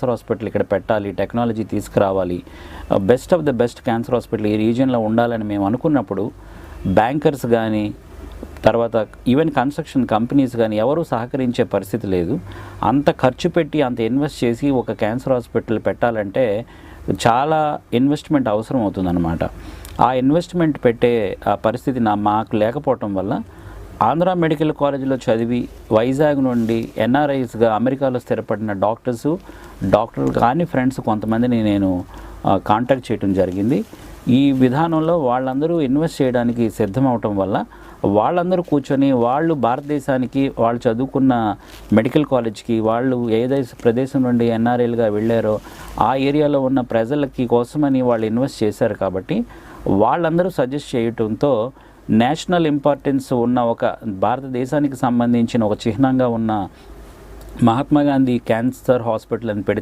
Cancer hospital ఇక్కడ పెట్టాలి technology తీసుకురావాలి. Best of the best cancer hospital ఈ రీజియన్లో ఉండాలని మేము అనుకున్నప్పుడు బ్యాంకర్స్ కానీ తర్వాత ఈవెన్ కన్స్ట్రక్షన్ కంపెనీస్ కానీ ఎవరూ సహకరించే పరిస్థితి లేదు. అంత ఖర్చు పెట్టి అంత ఇన్వెస్ట్ చేసి ఒక క్యాన్సర్ హాస్పిటల్ పెట్టాలంటే చాలా ఇన్వెస్ట్మెంట్ అవసరం అవుతుందన్నమాట. ఆ ఇన్వెస్ట్మెంట్ పెట్టే ఆ పరిస్థితి నా మాకు లేకపోవటం వల్ల ఆంధ్ర మెడికల్ కాలేజీలో చదివి వైజాగ్ నుండి ఎన్ఆర్ఐస్గా అమెరికాలో స్థిరపడిన డాక్టర్స్ డాక్టర్లు కానీ ఫ్రెండ్స్ కొంతమందిని నేను కాంటాక్ట్ చేయడం జరిగింది. ఈ విధానంలో వాళ్ళందరూ ఇన్వెస్ట్ చేయడానికి సిద్ధం అవటం వల్ల వాళ్ళందరూ కూర్చొని వాళ్ళు భారతదేశానికి వాళ్ళు చదువుకున్న మెడికల్ కాలేజ్కి వాళ్ళు ఏదైతే ప్రదేశం నుండి ఎన్ఆర్ఐలుగా వెళ్ళారో ఆ ఏరియాలో ఉన్న ప్రజలకి కోసమని వాళ్ళు ఇన్వెస్ట్ చేశారు కాబట్టి వాళ్ళందరూ సజెస్ట్ చేయటంతో నేషనల్ ఇంపార్టెన్స్ ఉన్న ఒక భారతదేశానికి సంబంధించిన ఒక చిహ్నంగా ఉన్న మహాత్మా గాంధీ క్యాన్సర్ హాస్పిటల్ అని పెడితే